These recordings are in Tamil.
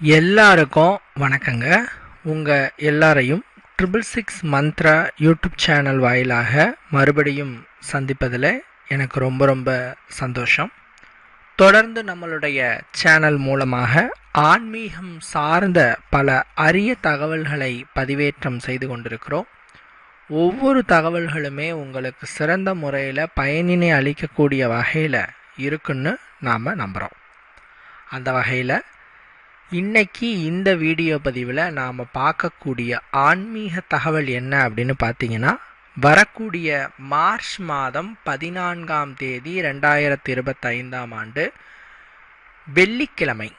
எல்லாருக்கும் வணக்கங்க. உங்கள் எல்லாரையும் triple six Mantra YouTube channel வாயிலாக மறுபடியும் சந்திப்பதில் எனக்கு ரொம்ப ரொம்ப சந்தோஷம். தொடர்ந்து நம்மளுடைய சேனல் மூலமாக ஆன்மீகம் சார்ந்த பல அரிய தகவல்களை பதிவேற்றம் செய்து கொண்டிருக்கிறோம். ஒவ்வொரு தகவல்களுமே உங்களுக்கு சிறந்த முறையில் பயனினை அளிக்கக்கூடிய வகையில் இருக்குன்னு நாம் நம்புகிறோம் அந்த வகையில் இன்னைக்கு இந்த வீடியோ பதிவில் நாம் பார்க்கக்கூடிய ஆன்மீக தகவல் என்ன அப்படின்னு பார்த்தீங்கன்னா வரக்கூடிய மார்ச் மாதம் பதினான்காம் தேதி ரெண்டாயிரத்தி இருபத்தைந்தாம் ஆண்டு வெள்ளிக்கிழமை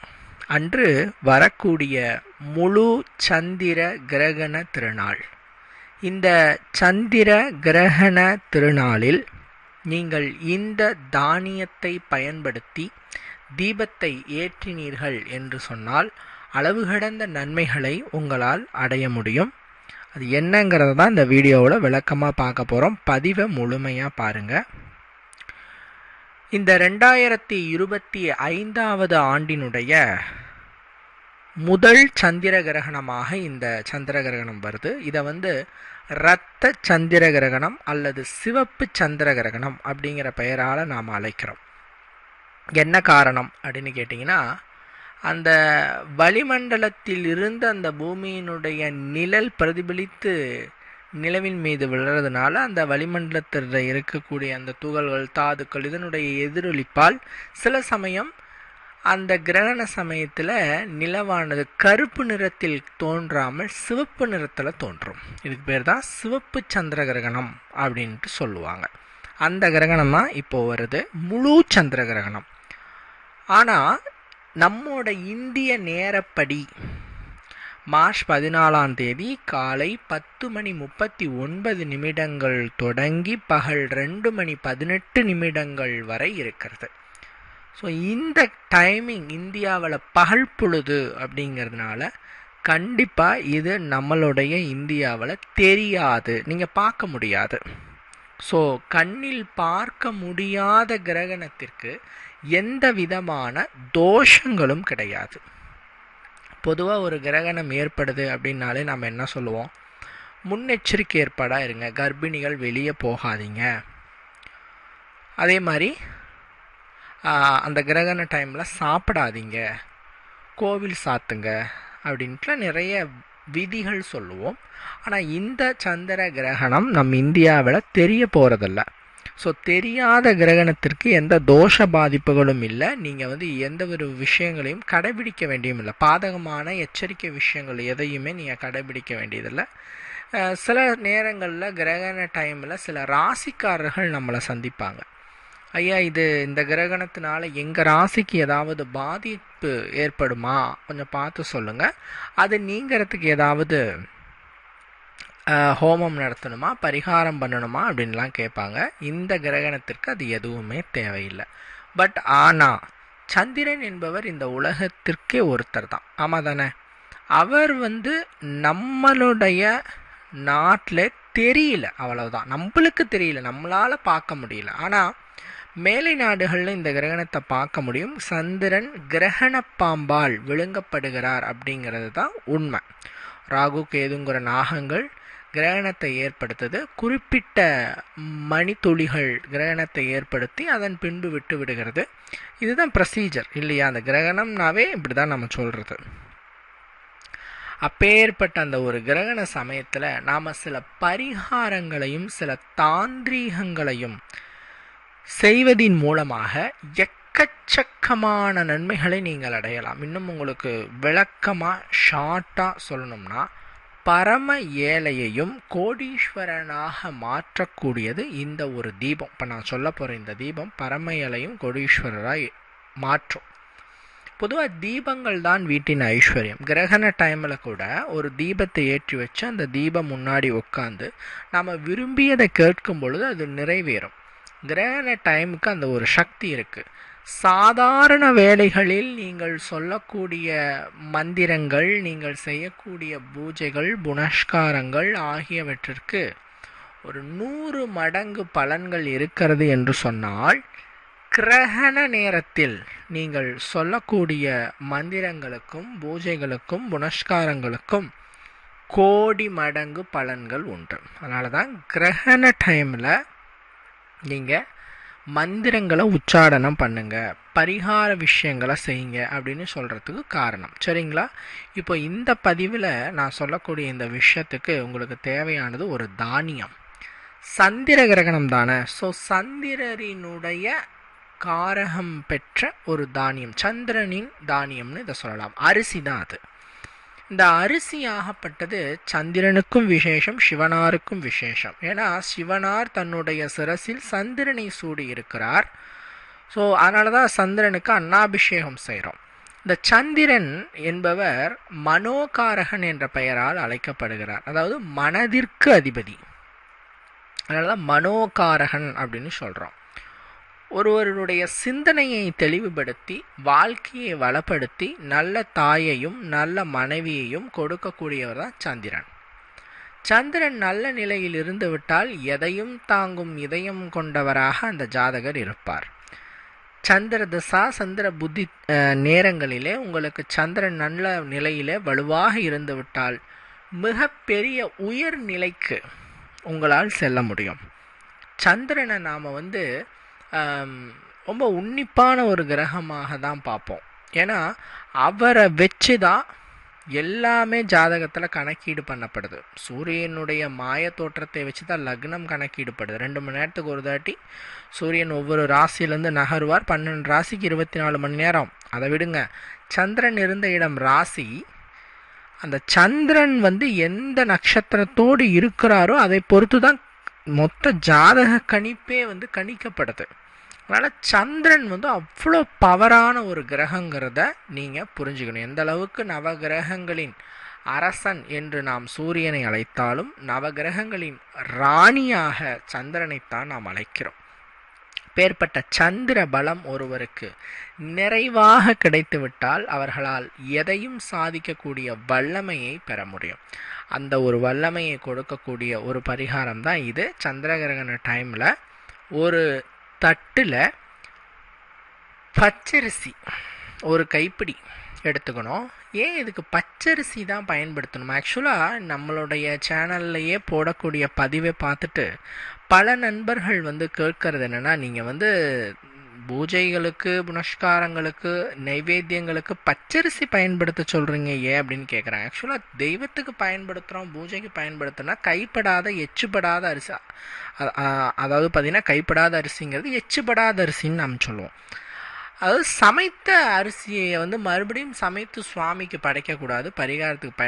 அன்று வரக்கூடிய முழு சந்திர கிரகண திருநாள். இந்த சந்திர கிரகண திருநாளில் நீங்கள் இந்த தானியத்தை பயன்படுத்தி தீபத்தை ஏற்றினீர்கள் என்று சொன்னால் அளவு கடந்த நன்மைகளை உங்களால் அடைய முடியும். அது என்னங்கிறத தான் இந்த வீடியோவில் விளக்கமாக பார்க்க போகிறோம் பதிவை முழுமையாக பாருங்கள் இந்த ரெண்டாயிரத்தி இருபத்தி ஐந்தாவது ஆண்டினுடைய முதல் சந்திர கிரகணமாக இந்த சந்திர கிரகணம் வருது. இதை வந்து இரத்த சந்திர கிரகணம் அல்லது சிவப்பு சந்திர கிரகணம் அப்படிங்கிற பெயரால் நாம் அழைக்கிறோம். என்ன காரணம் அப்படின்னு கேட்டிங்கன்னா அந்த வளிமண்டலத்தில் இருந்து அந்த பூமியினுடைய நிழல் பிரதிபலித்து நிலவின் மீது விழுறதுனால அந்த வளிமண்டலத்தில் இருக்கக்கூடிய அந்த துகள்கள் தாதுக்கள் இதனுடைய எதிரொலிப்பால் சில சமயம் அந்த கிரகண சமயத்தில் நிலவானது கருப்பு நிறத்தில் தோன்றாமல் சிவப்பு நிறத்தில் தோன்றும். இதுக்கு பேர் தான் சிவப்பு சந்திர கிரகணம் அப்படின்ட்டு சொல்லுவாங்க. அந்த கிரகணம் தான் இப்போ வருது முழு சந்திர கிரகணம். ஆனால் நம்மோட இந்திய நேரப்படி மார்ச் பதினாலாம் தேதி காலை பத்து மணி முப்பத்தி ஒன்பது நிமிடங்கள் தொடங்கி பகல் ரெண்டு மணி பதினெட்டு நிமிடங்கள் வரை இருக்கிறது. ஸோ இந்த டைமிங் இந்தியாவில் பகல் பொழுது அப்படிங்கிறதுனால கண்டிப்பாக இது நம்மளுடைய இந்தியாவில் தெரியாது. நீங்கள் பார்க்க முடியாது. ஸோ கண்ணில் பார்க்க முடியாத கிரகணத்திற்கு எந்த விதமான தோஷங்களும் கிடையாது. பொதுவாக ஒரு கிரகணம் ஏற்படுது அப்படின்னாலே நம்ம என்ன சொல்லுவோம்? முன்னெச்சரிக்கை ஏற்பாடாக இருங்க. கர்ப்பிணிகள் வெளியே போகாதீங்க. அதே மாதிரி அந்த கிரகண டைமில் சாப்பிடாதீங்க. கோவில் சாத்துங்க அப்படின்ட்டுலாம் நிறைய விதிகள் சொல்லுவோம். ஆனால் இந்த சந்திர கிரகணம் நம் இந்தியாவில் தெரிய போகிறதில்ல ஸோ தெரியாத கிரகணத்திற்கு எந்த தோஷ பாதிப்புகளும் இல்லை. நீங்கள் வந்து எந்த ஒரு விஷயங்களையும் கடைபிடிக்க வேண்டியும் இல்லை. பாதகமான எச்சரிக்கை விஷயங்கள் எதையுமே நீங்கள் கடைபிடிக்க வேண்டியதில்லை. சில நேரங்களில் கிரகண டைமில் சில ராசிக்காரர்கள் நம்மளை சந்திப்பாங்க. ஐயா இது இந்த கிரகணத்தினால எங்கள் ராசிக்கு ஏதாவது பாதிப்பு ஏற்படுமா? கொஞ்சம் பார்த்து சொல்லுங்கள் அது நீங்கிறதுக்கு ஏதாவது ஹோமம் நடத்தணுமா பரிகாரம் பண்ணணுமா அப்படின்லாம் கேட்பாங்க. இந்த கிரகணத்திற்கு அது எதுவுமே தேவையில்லை. பட் ஆனால் சந்திரன் என்பவர் இந்த உலகத்திற்கே ஒருத்தர் தான். ஆமாம் தானே? அவர் வந்து நம்மளுடைய நாட்டில் தெரியல அவ்வளவுதான். நம்மளுக்கு தெரியல நம்மளால் பார்க்க முடியல. ஆனால் மேலை நாடுகளில் இந்த கிரகணத்தை பார்க்க முடியும். சந்திரன் கிரகண பாம்பால் விழுங்கப்படுகிறார் அப்படிங்கிறது தான் உண்மை. ராகு கேதுங்கிற நாகங்கள் கிரகணத்தை ஏற்படுத்துது. குறிப்பிட்ட மணித்துளிகள் கிரகணத்தை ஏற்படுத்தி அதன் பின்பு விட்டு விடுகிறது. இதுதான் ப்ரொசீஜர் இல்லையா? அந்த கிரகணம்னாவே இப்படி தான் நம்ம சொல்கிறது அப்பேற்பட்ட அந்த ஒரு கிரகண சமயத்தில் நாம் சில பரிகாரங்களையும் சில தாந்திரீகங்களையும் செய்வதின் மூலமாக எக்கச்சக்கமான நன்மைகளை நீங்கள் அடையலாம். இன்னும் உங்களுக்கு விளக்கமாக ஷார்ட்டாக சொல்லணும்னா பரம ஏழையையும் கோடீஸ்வரனாக மாற்றக்கூடியது இந்த ஒரு தீபம். இப்போ நான் சொல்ல போகிற இந்த தீபம் பரம ஏழையும் கோடீஸ்வரராக மாற்றும். பொதுவாக தீபங்கள் தான் வீட்டின் ஐஸ்வர்யம். கிரகண டைமில் கூட ஒரு தீபத்தை ஏற்றி வச்சு அந்த தீபம் முன்னாடி உட்காந்து நாம் விரும்பியதை கேட்கும் பொழுது அது நிறைவேறும். கிரகண டைமுக்கு அந்த ஒரு சக்தி இருக்குது சாதாரண வேலைகளில் நீங்கள் சொல்லக்கூடிய மந்திரங்கள் நீங்கள் செய்யக்கூடிய பூஜைகள் புனஷ்காரங்கள் ஆகியவற்றிற்கு ஒரு நூறு மடங்கு பலன்கள் இருக்கிறது என்று சொன்னால் கிரகண நேரத்தில் நீங்கள் சொல்லக்கூடிய மந்திரங்களுக்கும் பூஜைகளுக்கும் புனஷ்காரங்களுக்கும் கோடி மடங்கு பலன்கள் உண்டு. அதனால தான் கிரகண டைமில் நீங்கள் மந்திரங்களை உச்சாடனம் பண்ணுங்க பரிகார விஷயங்களை செய்யுங்க அப்படின்னு சொல்கிறதுக்கு காரணம். சரிங்களா? இப்போ இந்த பதிவில் நான் சொல்லக்கூடிய இந்த விஷயத்துக்கு உங்களுக்கு தேவையானது ஒரு தானியம். சந்திர கிரகணம் தானே? ஸோ சந்திரரினுடைய காரகம் பெற்ற ஒரு தானியம் சந்திரனின் தானியம்னு இதை சொல்லலாம். அரிசி தான் அது. இந்த அரிசி ஆகப்பட்டது சந்திரனுக்கும் விசேஷம் சிவனாருக்கும் விசேஷம். ஏன்னா சிவனார் தன்னுடைய சிரசில் சந்திரனை சூடி இருக்கிறார். ஸோ அதனால தான் சந்திரனுக்கு அன்னாபிஷேகம் செய்கிறோம் இந்த சந்திரன் என்பவர் மனோகாரகன் என்ற பெயரால் அழைக்கப்படுகிறார். அதாவது மனதிற்கு அதிபதி. அதனால தான் மனோகாரகன் அப்படின்னு சொல்கிறோம் ஒருவருடைய சிந்தனையை தெளிவுபடுத்தி வாழ்க்கையை வளப்படுத்தி நல்ல தாயையும் நல்ல மனைவியையும் கொடுக்கக்கூடியவர் தான் சந்திரன். சந்திரன் நல்ல நிலையில் இருந்துவிட்டால் எதையும் தாங்கும் இதயம் கொண்டவராக அந்த ஜாதகர் இருப்பார். சந்திர தசா சந்திர புத்தி நேரங்களிலே உங்களுக்கு சந்திரன் நல்ல நிலையிலே வலுவாக இருந்துவிட்டால் மிகப்பெரிய உயர் நிலைக்கு உங்களால் செல்ல முடியும். சந்திரனை நாம் வந்து ரொம்ப உன்னிப்பான ஒரு கிரகமாக தான் பார்ப்போம். ஏன்னா அவரை வச்சு தான் எல்லாமே ஜாதகத்தில் கணக்கீடு பண்ணப்படுது. சூரியனுடைய மாய தோற்றத்தை வச்சு தான் லக்னம் கணக்கீடுப்படுது ரெண்டு மணி நேரத்துக்கு ஒரு தாட்டி சூரியன் ஒவ்வொரு ராசியிலேருந்து நகருவார். பன்னெண்டு ராசிக்கு இருபத்தி நாலு மணி நேரம். அதை விடுங்க. சந்திரன் இருந்த இடம் ராசி. அந்த சந்திரன் வந்து எந்த நட்சத்திரத்தோடு இருக்கிறாரோ அதை பொறுத்து தான் மொத்த ஜாதக கணிப்பே வந்து கணிக்கப்படுது. அதனால் சந்திரன் வந்து அவ்வளோ பவரான ஒரு கிரகங்கிறத நீங்கள் புரிஞ்சுக்கணும். எந்த அளவுக்கு நவகிரகங்களின் அரசன் என்று நாம் சூரியனை அழைத்தாலும் நவகிரகங்களின் ராணியாக சந்திரனைத்தான் நாம் அழைக்கிறோம். அப்பேற்பட்ட சந்திர பலம் ஒருவருக்கு நிறைவாக கிடைத்துவிட்டால் அவர்களால் எதையும் சாதிக்கக்கூடிய வல்லமையை பெற முடியும். அந்த ஒரு வல்லமையை கொடுக்கக்கூடிய ஒரு பரிகாரம் தான் இது. சந்திரகிரகண டைமில் ஒரு தட்டில் பச்சரிசி ஒரு கைப்பிடி எடுத்துக்கணும். ஏன் இதுக்கு பச்சரிசி தான் பயன்படுத்தணும்? ஆக்சுவலாக நம்மளுடைய சேனல்லையே போடக்கூடிய பதிவை பார்த்துட்டு பல நண்பர்கள் வந்து கேட்கறது என்னென்னா நீங்கள் வந்து பூஜைகளுக்கு புனஸ்காரங்களுக்கு நைவேத்தியங்களுக்கு பச்சரிசி பயன்படுத்த சொல்கிறீங்க ஏன் அப்படின்னு கேட்குறாங்க ஆக்சுவலாக தெய்வத்துக்கு பயன்படுத்துகிறோம் பூஜைக்கு பயன்படுத்தினா கைப்படாத எச்சுப்படாத அரிசி. அதாவது பார்த்திங்கன்னா கைப்படாத அரிசிங்கிறது எச்சுப்படாத அரிசின்னு நாம் சொல்லுவோம். அதாவது சமைத்த அரிசியை வந்து மறுபடியும் சமைத்து சுவாமிக்கு படைக்கக்கூடாது பரிகாரத்துக்கு ப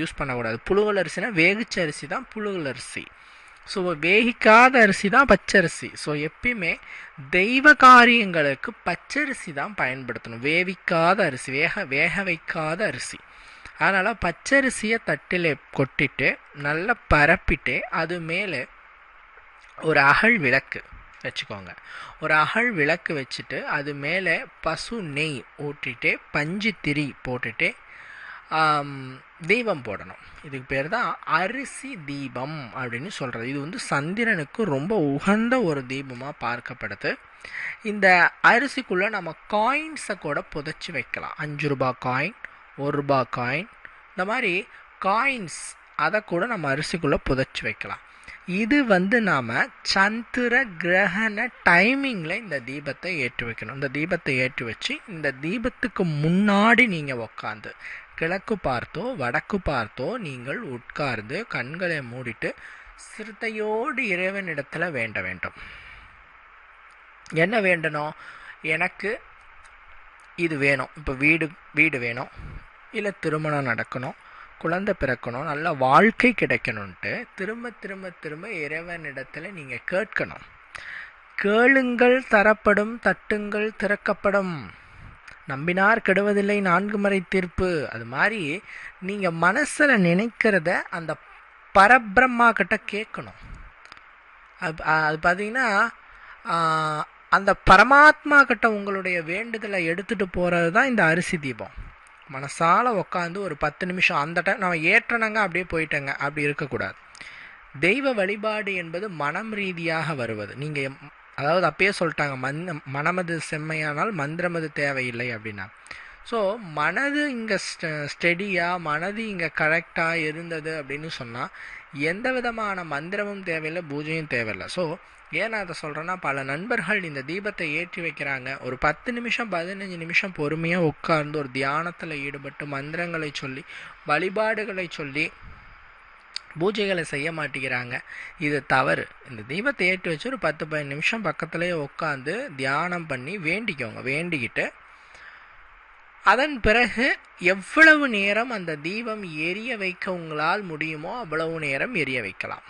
யூஸ் பண்ணக்கூடாது. புழுகல் அரிசினா வேகிச்ச அரிசி தான் புழுகல் அரிசி. ஸோ வேகிக்காத அரிசி தான் பச்சரிசி. ஸோ எப்பயுமே தெய்வ காரியங்களுக்கு பச்சரிசி தான் பயன்படுத்தணும். வேவிக்காத அரிசி வேக வேக வைக்காத அரிசி. அதனால் பச்சரிசியை தட்டில் கொட்டிட்டு நல்லா பரப்பிட்டு அது மேலே ஒரு அகல் விளக்கு. வச்சுக்கோங்க. ஒரு அகல் விளக்கு வச்சுட்டு அது மேலே பசு நெய் ஊற்றிட்டு பஞ்சு திரி போட்டுட்டு தீபம் போடணும். இதுக்கு பேர் தான் அரிசி தீபம் அப்படின்னு சொல்கிறது இது வந்து சந்திரனுக்கு ரொம்ப உகந்த ஒரு தீபமாக பார்க்கப்படுது. இந்த அரிசிக்குள்ளே நம்ம காயின்ஸை கூட புதைச்சி வைக்கலாம். அஞ்சு ரூபா காயின் ஒரு ரூபா காயின் இந்த மாதிரி காயின்ஸ் அதை கூட நம்ம அரிசிக்குள்ளே புதைச்சி வைக்கலாம். இது வந்து நாம் சந்திர கிரகண டைமிங்கில் இந்த தீபத்தை ஏற்றி வைக்கணும் இந்த தீபத்தை ஏற்றி வச்சு இந்த தீபத்துக்கு முன்னாடி நீங்கள் உக்காந்து கிழக்கு பார்த்தோ வடக்கு பார்த்தோ நீங்கள் உட்கார்ந்து கண்களை மூடிட்டு சிறுத்தையோடு இறைவனிடத்தில் வேண்ட வேண்டும். என்ன வேண்டணும்? எனக்கு இது வேணும். இப்போ வீடு வீடு வேணும். இல்லை திருமணம் நடக்கணும். குழந்தை பிறக்கணும் நல்ல வாழ்க்கை கிடைக்கணும்ன்ட்டு திரும்ப திரும்ப திரும்ப இறைவனிடத்தில் நீங்கள் கேட்கணும். கேளுங்கள் தரப்படும் தட்டுங்கள் திறக்கப்படும். நம்பினார் கெடுவதில்லை நான்கு முறை தீர்ப்பு. அது மாதிரி நீங்கள் மனசில் நினைக்கிறத அந்த பரபிரம்மா கிட்ட கேட்கணும். அது அது பார்த்தீங்கன்னா அந்த பரமாத்மா கிட்ட உங்களுடைய வேண்டுதலை எடுத்துகிட்டு போகிறது தான் இந்த அரிசி தீபம். மனசால உக்காந்து ஒரு பத்து நிமிஷம் அந்த டைம் நம்ம ஏற்றனங்க அப்படியே போயிட்டேங்க. அப்படி இருக்கக்கூடாது. தெய்வ வழிபாடு என்பது மனம் ரீதியாக வருவது. நீங்கள் அதாவது அப்பயே சொல்லிட்டாங்க மந்த மனமது செம்மையானால் மந்திரமது தேவையில்லை அப்படின்னா. ஸோ மனது இங்கே ஸ்டெடியாக மனது இங்கே கரெக்டாக இருந்தது அப்படின்னு சொன்னால் எந்த விதமான மந்திரமும் தேவையில்லை பூஜையும் தேவையில்லை. ஸோ ஏன் அதை சொல்கிறேன்னா பல நண்பர்கள் இந்த தீபத்தை ஏற்றி வைக்கிறாங்க. ஒரு பத்து நிமிஷம் பதினஞ்சு நிமிஷம் பொறுமையாக உட்கார்ந்து ஒரு தியானத்தில் ஈடுபட்டு மந்திரங்களை சொல்லி வழிபாடுகளை சொல்லி பூஜைகளை செய்ய மாட்டேங்கிறாங்க. இது தவறு. இந்த தீபத்தை ஏற்றி வச்சு ஒரு பத்து பதினஞ்சு நிமிஷம் பக்கத்துலேயே உட்காந்து தியானம் பண்ணி வேண்டிக்கோங்க. வேண்டிக்கிட்டு அதன் பிறகு எவ்வளவு நேரம் அந்த தீபம் எரிய வைக்க உங்களால் முடியுமோ அவ்வளவு நேரம் எரிய வைக்கலாம்.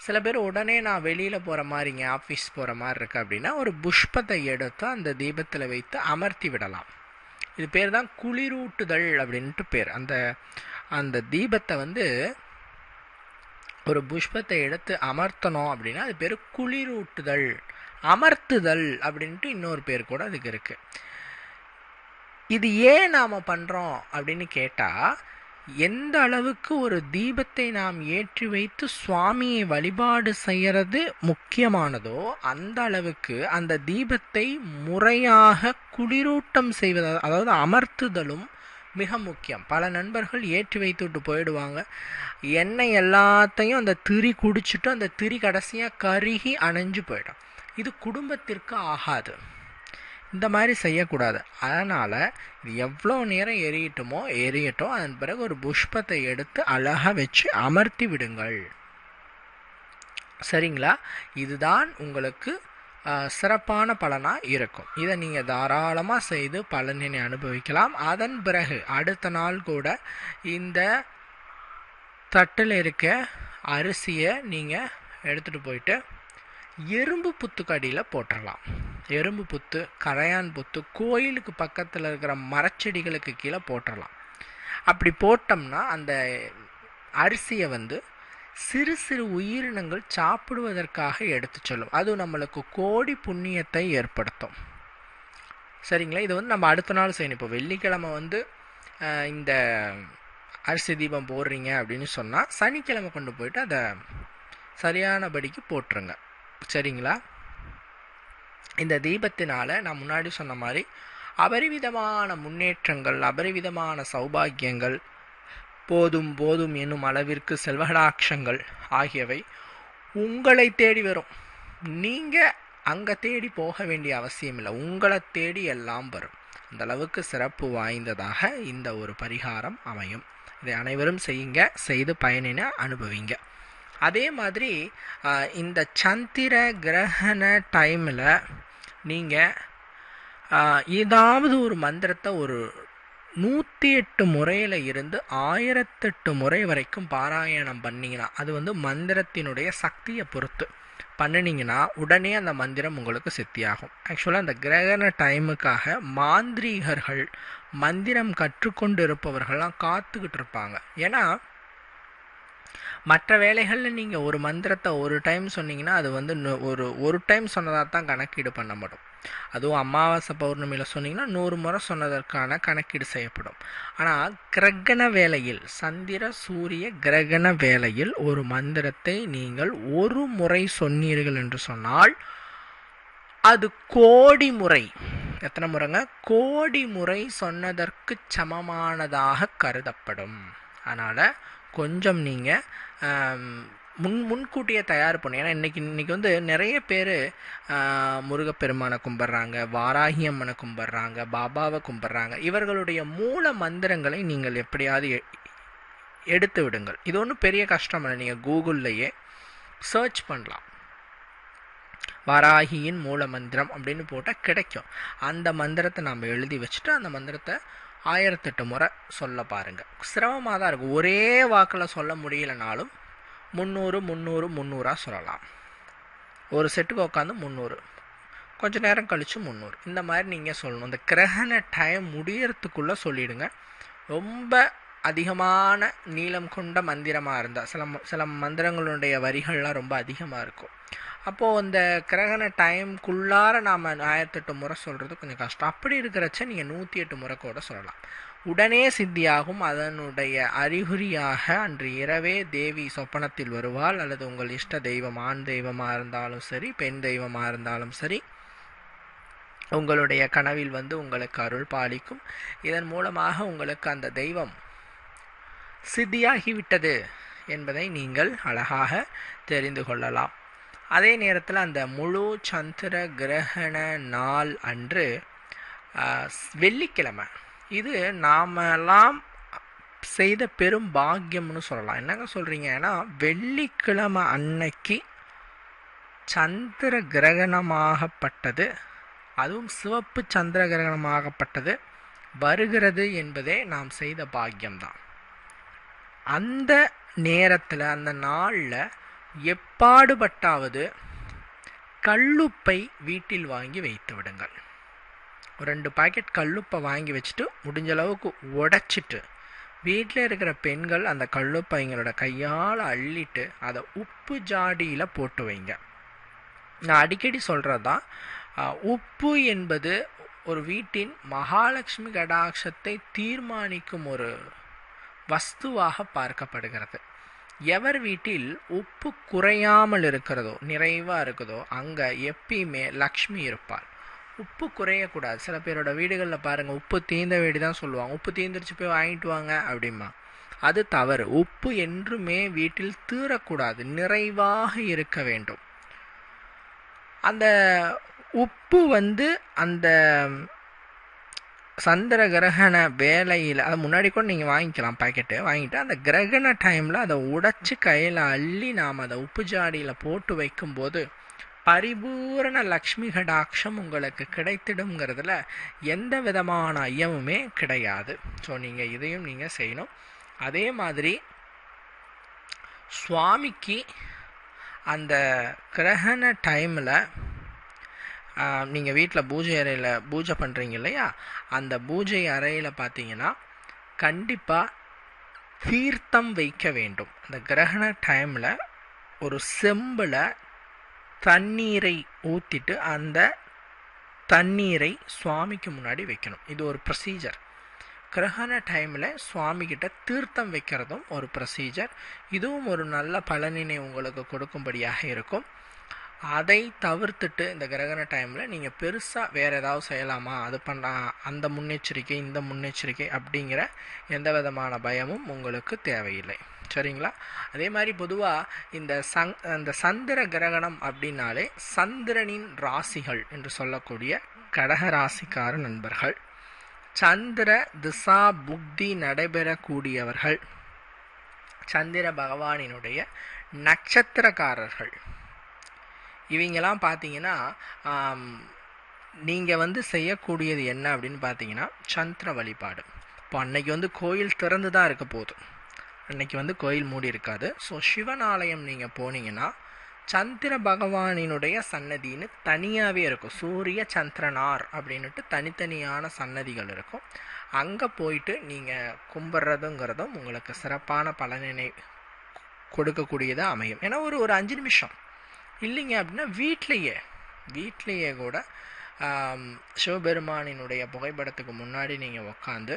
சில பேர் உடனே நான் வெளியில் போகிற மாதிரிங்க ஆஃபீஸ் போகிற மாதிரி இருக்கு அப்படின்னா ஒரு புஷ்பத்தை எடுத்து அந்த தீபத்தில் வைத்து அமர்த்தி விடலாம். இது பேர் தான் குளிரூட்டுதல் அப்படின்ட்டு பேர். அந்த அந்த தீபத்தை வந்து ஒரு புஷ்பத்தை எடுத்து அமர்த்தணும் அப்படின்னா அது பேர் குளிரூட்டுதல் அமர்த்துதல் அப்படின்ட்டு இன்னொரு பேர் கூட அதுக்கு இருக்குது இது ஏன் நாம் பண்ணுறோம் அப்படின்னு கேட்டால் எந்த அளவுக்கு ஒரு தீபத்தை நாம் ஏற்றி வைத்து சுவாமியை வழிபாடு செய்கிறது முக்கியமானதோ அந்த அளவுக்கு அந்த தீபத்தை முறையாக குளிரூட்டம் செய்வது அதாவது அமர்த்துதலும் மிக முக்கியம். பல நண்பர்கள் ஏற்றி வைத்துட்டு போயிடுவாங்க. எண்ணெய் எல்லாத்தையும் அந்த திரி குடிச்சிட்டு அந்த திரி கடைசியாக கருகி அணைஞ்சு போயிடும். இது குடும்பத்திற்கு ஆகாது. இந்த மாதிரி செய்யக்கூடாது. அதனால் இது எவ்வளோ நேரம் எரியட்டுமோ எரியட்டும். அதன் பிறகு ஒரு புஷ்பத்தை எடுத்து அழகாக வச்சு அமர்த்தி விடுங்கள். சரிங்களா? இதுதான் உங்களுக்கு சிறப்பான பலனாக இருக்கும். இதை நீங்கள் தாராளமாக செய்து பலனினை அனுபவிக்கலாம். அதன் பிறகு அடுத்த நாள் கூட இந்த தட்டில் இருக்க அரிசியை நீங்கள் எடுத்துகிட்டு போயிட்டு எறும்பு புத்துக்கடியில் போட்டுடலாம் எறும்பு புத்து கரையான் புத்து கோயிலுக்கு பக்கத்தில் இருக்கிற மரச்செடிகளுக்கு கீழே போட்டுடலாம் அப்படி போட்டோம்னா அந்த அரிசியை வந்து சிறு சிறு உயிரினங்கள் சாப்பிடுவதற்காக எடுத்து சொல்லும். அது நம்மளுக்கு கோடி புண்ணியத்தை ஏற்படுத்தும். சரிங்களா? இது வந்து நம்ம அடுத்த நாள் செய்யணும். இப்போ வெள்ளிக்கிழமை வந்து இந்த அரிசி தீபம் போடுறீங்க அப்படின்னு சொன்னால் சனிக்கிழமை கொண்டு போயிட்டு அதை சரியானபடிக்கு போட்டுருங்க. சரிங்களா? இந்த தீபத்தினால் நான் முன்னாடி சொன்ன மாதிரி அபரிவிதமான முன்னேற்றங்கள் அபரிவிதமான சௌபாகியங்கள் போதும் போதும் என்னும் அளவிற்கு செல்வடாட்சங்கள் ஆகியவை உங்களை தேடி வரும். நீங்கள் அங்கே தேடி போக வேண்டிய அவசியம் இல்லை. உங்களை தேடி எல்லாம் வரும். அந்த அளவுக்கு சிறப்பு வாய்ந்ததாக இந்த ஒரு பரிகாரம் அமையும். இதை அனைவரும் செய்யுங்க. செய்து பயனினை அனுபவிங்க. அதே மாதிரி இந்த சந்திர கிரகண டைமில் நீங்கள் ஏதாவது ஒரு மந்திரத்தை ஒரு நூற்றி எட்டு முறையில் இருந்து ஆயிரத்தெட்டு முறை வரைக்கும் பாராயணம் பண்ணிங்கன்னா அது வந்து மந்திரத்தினுடைய சக்தியை பொறுத்து பண்ணினீங்கன்னா உடனே அந்த மந்திரம் உங்களுக்கு சித்தியாகும். ஆக்சுவலாக அந்த கிரகண டைமுக்காக மாந்திரீகர்கள் மந்திரம் கற்றுக்கொண்டு இருப்பவர்கள்லாம் காத்துக்கிட்டு இருப்பாங்க. ஏன்னா மற்ற வேலைகளில் நீங்கள் ஒரு மந்திரத்தை ஒரு டைம் சொன்னீங்கன்னா அது வந்து ஒரு ஒரு டைம் சொன்னதாக தான் கணக்கீடு பண்ணப்படும். அதுவும் அமாவாசை பௌர்ணமியில் சொன்னீங்கன்னா நூறு முறை சொன்னதற்கான கணக்கீடு செய்யப்படும். ஆனால் கிரகண வேளையில் சந்திர சூரிய கிரகண வேளையில் ஒரு மந்திரத்தை நீங்கள் ஒரு முறை சொன்னீர்கள் என்று சொன்னால் அது கோடி முறை. எத்தனை முறைங்க? கோடி முறை சொன்னதற்கு சமமானதாக கருதப்படும். அதனால் கொஞ்சம் நீங்கள் முன் முன்கூட்டியே தயார் பண்ணும் ஏன்னா இன்றைக்கி இன்றைக்கி வந்து நிறைய பேர் முருகப்பெருமானை கும்பிட்றாங்க வாராகி அம்மனை கும்பிட்றாங்க பாபாவை கும்பிட்றாங்க. இவர்களுடைய மூல மந்திரங்களை நீங்கள் எப்படியாவது எடுத்து விடுங்கள். இது ஒன்றும் பெரிய கஷ்டம் இல்லை. நீங்கள் கூகுள்லையே சர்ச் பண்ணலாம். வாராகியின் மூல மந்திரம் அப்படின்னு போட்டால் கிடைக்கும். அந்த மந்திரத்தை நம்ம எழுதி வச்சுட்டு அந்த மந்திரத்தை ஆயிரத்தெட்டு முறை சொல்ல பாருங்கள் சிரமமாக தான் இருக்கும் ஒரே வாக்கில் சொல்ல முடியலனாலும் முந்நூறு முந்நூறு முந்நூறாக சொல்லலாம். ஒரு செட்டுக்கு உட்காந்து முந்நூறு. கொஞ்ச நேரம் கழித்து முந்நூறு. இந்த மாதிரி நீங்கள் சொல்லணும். இந்த கிரகண டைம் முடியறதுக்குள்ளே சொல்லிவிடுங்க ரொம்ப அதிகமான நீளம் கொண்ட மந்திரமாக இருந்தால் சில சில மந்திரங்களுடைய வரிகள்லாம் ரொம்ப அதிகமாக இருக்கும். அப்போது இந்த கிரகண டைம்குள்ளார நாம் ஆயிரத்தெட்டு முறை சொல்கிறது கொஞ்சம் கஷ்டம். அப்படி இருக்கிறச்ச நீங்கள் நூற்றி எட்டு முறை கூட சொல்லலாம். உடனே சித்தியாகும் அதனுடைய அறிகுறியாக அன்று இரவே தேவி சொப்பனத்தில் வருவாள். அல்லது உங்கள் இஷ்ட தெய்வம் ஆண் தெய்வமாக இருந்தாலும் சரி பெண் தெய்வமாக இருந்தாலும் சரி உங்களுடைய கனவில் வந்து உங்களுக்கு அருள் பாலிக்கும். இதன் மூலமாக உங்களுக்கு அந்த தெய்வம் சித்தியாகிவிட்டது என்பதை நீங்கள் அழகாக தெரிந்து கொள்ளலாம். அதே நேரத்தில் அந்த முழு சந்திர கிரகண நாள் அன்று வெள்ளிக்கிழமை. இது நாமெல்லாம் செய்த பெரும் பாக்கியம்னு சொல்லலாம். என்னங்க சொல்கிறீங்க ஏன்னா வெள்ளிக்கிழமை அன்னைக்கு சந்திர கிரகணமாகப்பட்டது அதுவும் சிவப்பு சந்திர கிரகணமாகப்பட்டது வருகிறது என்பதே நாம் செய்த பாக்கியம்தான். அந்த நேரத்தில் அந்த நாளில் எப்பாடுபட்டாவது கல்லுப்பை வீட்டில் வாங்கி வைத்து விடுங்கள். ஒரு ரெண்டு பாக்கெட் கல்லுப்பை வாங்கி வச்சுட்டு முடிஞ்ச அளவுக்கு உடைச்சிட்டு வீட்டில் இருக்கிற பெண்கள் அந்த கல்லுப்பைங்களோட கையால் அள்ளிட்டு அதை உப்பு ஜாடியில் போட்டு வைங்க. நான் அடிக்கடி சொல்கிறது தான் உப்பு என்பது ஒரு வீட்டின் மகாலட்சுமி கடாட்சத்தை தீர்மானிக்கும் ஒரு வஸ்துவாக பார்க்கப்படுகிறது. எவர் வீட்டில் உப்பு குறையாமல் இருக்கிறதோ நிறைவாக இருக்குதோ அங்கே எப்பயுமே லக்ஷ்மி இருப்பாள். உப்பு குறையக்கூடாது. சில பேரோட வீடுகளில் பாருங்கள் உப்பு தீர்ந்த வீடு தான் சொல்லுவாங்க. உப்பு தீர்ந்துருச்சு போய் வாங்கிட்டு வாங்க அப்படிமா. அது தவறு. உப்பு என்றுமே வீட்டில் தீரக்கூடாது. நிறைவாக இருக்க வேண்டும். அந்த உப்பு வந்து அந்த சந்திர கிரகண வேலையில் அதை முன்னாடி கூட நீங்கள் வாங்கிக்கலாம் பாக்கெட்டு வாங்கிட்டு அந்த கிரகண டைமில் அதை உடைச்சி கையில் அள்ளி நாம் அதை உப்பு ஜாடியில் போட்டு வைக்கும்போது பரிபூரண லக்ஷ்மி கடாட்சம் உங்களுக்கு கிடைத்திடுங்கிறதுல எந்த விதமான ஐயமுமே கிடையாது. ஸோ நீங்கள் இதையும் நீங்கள் செய்யணும். அதே மாதிரி சுவாமிக்கு அந்த கிரகண டைமில் நீங்கள் வீட்டில் பூஜை அறையில் பூஜை பண்ணுறீங்க இல்லையா? அந்த பூஜை அறையில் பார்த்தீங்கன்னா கண்டிப்பாக தீர்த்தம் வைக்க வேண்டும். அந்த கிரகண டைமில் ஒரு செம்பில் தண்ணீரை ஊற்றிட்டு அந்த தண்ணீரை சுவாமிக்கு முன்னாடி வைக்கணும். இது ஒரு ப்ரொசீஜர் கிரகண டைமில் சுவாமிகிட்ட தீர்த்தம் வைக்கிறதும் ஒரு ப்ரொசீஜர் இதுவும் ஒரு நல்ல பலனினை உங்களுக்கு கொடுக்கும்படியாக இருக்கும். அதை தவிர்த்துட்டு இந்த கிரகண டைமில் நீங்கள் பெருசாக வேறு ஏதாவது செய்யலாமா? அது பண்ண அந்த முன்னெச்சரிக்கை இந்த முன்னெச்சரிக்கை அப்படிங்கிற எந்த விதமான பயமும் உங்களுக்கு தேவையில்லை. சரிங்களா? அதே மாதிரி பொதுவாக இந்த சங் இந்த சந்திர கிரகணம் அப்படின்னாலே சந்திரனின் ராசிகள் என்று சொல்லக்கூடிய கடக ராசிக்கார நண்பர்கள் சந்திர திசா புக்தி நடைபெறக்கூடியவர்கள் சந்திர பகவானினுடைய நட்சத்திரக்காரர்கள். இவங்கெல்லாம் பார்த்தீங்கன்னா நீங்கள் வந்து செய்யக்கூடியது என்ன அப்படின்னு பார்த்தீங்கன்னா சந்திர வழிபாடு. இப்போ அன்னைக்கு வந்து கோயில் திறந்து தான் இருக்க போகுது. அன்னைக்கு வந்து கோயில் மூடி இருக்காது. ஸோ சிவன் ஆலயம் நீங்கள் போனீங்கன்னா சந்திர பகவானினுடைய சன்னதின்னு தனியாகவே இருக்கும். சூரிய சந்திரனார் அப்படின்ட்டு தனித்தனியான சன்னதிகள் இருக்கும். அங்கே போயிட்டு நீங்கள் கும்பிட்றதுங்கிறதும் உங்களுக்கு சிறப்பான பலனினை கொடுக்கக்கூடியதாக அமையும். ஏன்னா ஒரு ஒரு அஞ்சு நிமிஷம். இல்லைங்க அப்படின்னா வீட்லேயே. வீட்லேயே கூட சிவபெருமானினுடைய புகைப்படத்துக்கு முன்னாடி நீங்கள் உக்காந்து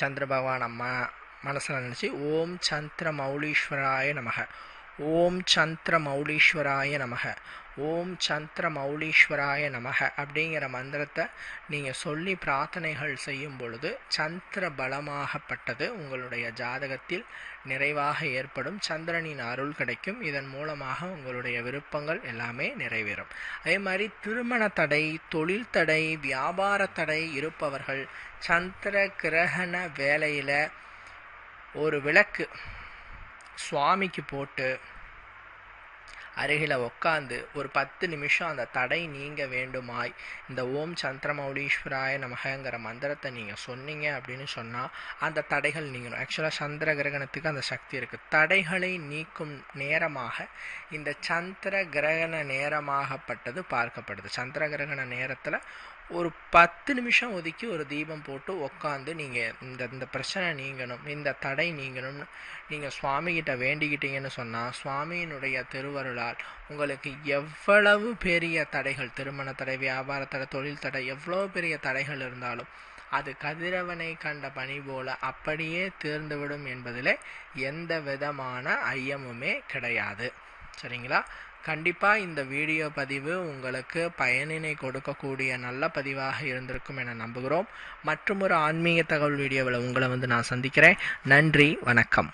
சந்திர பகவான் அம்மா மனசில் நினச்சி ஓம் சந்திர மௌலீஸ்வராய நமக. ஓம் சந்திர மௌலீஸ்வராய நமக. ஓம் சந்திர மௌலீஸ்வராய நமக அப்படிங்கிற மந்திரத்தை நீங்கள் சொல்லி பிரார்த்தனைகள் செய்யும் பொழுது சந்திர பலமாகப்பட்டது உங்களுடைய ஜாதகத்தில் நிறைவாக ஏற்படும். சந்திரனின் அருள் கிடைக்கும். இதன் மூலமாக உங்களுடைய விருப்பங்கள் எல்லாமே நிறைவேறும். அதே மாதிரி திருமண தடை தொழில் தடை வியாபார தடை இருப்பவர்கள் சந்திர கிரகண வேலையில் ஒரு விளக்கு சுவாமிக்கு போட்டு அருகில் உக்காந்து ஒரு பத்து நிமிஷம் அந்த தடை நீங்க வேண்டுமாய் இந்த ஓம் சந்திரமௌலீஸ்வராய நமகங்கிற மந்திரத்தை நீங்கள் சொன்னீங்க அப்படின்னு சொன்னால் அந்த தடைகள் நீங்கணும். ஆக்சுவலாக சந்திர கிரகணத்துக்கு அந்த சக்தி இருக்குது தடைகளை நீக்கும் நேரமாக இந்த சந்திர கிரகண நேரமாகப்பட்டது பார்க்கப்படுது. சந்திர கிரகண நேரத்தில் ஒரு பத்து நிமிஷம் ஒதுக்கி ஒரு தீபம் போட்டு உக்காந்து நீங்கள் இந்த இந்த பிரச்சனை நீங்கணும் இந்த தடை நீங்கணும்னு நீங்கள் சுவாமிகிட்ட வேண்டிக்கிட்டீங்கன்னு சொன்னால் சுவாமியினுடைய திருவருளால் உங்களுக்கு எவ்வளவு பெரிய தடைகள் திருமண தடை வியாபார தடை தொழில் தடை எவ்வளோ பெரிய தடைகள் இருந்தாலும் அது கதிரவனை கண்ட பணி போல அப்படியே தீர்ந்துவிடும் என்பதில் எந்த விதமான ஐயமுமே கிடையாது. சரிங்களா? கண்டிப்பாக இந்த வீடியோ பதிவு உங்களுக்கு பயனினை கொடுக்கக்கூடிய நல்ல பதிவாக இருந்திருக்கும் என நம்புகிறோம். மற்றும் ஒரு ஆன்மீக தகவல் வீடியோவில் உங்களை வந்து நான் சந்திக்கிறேன். நன்றி வணக்கம்.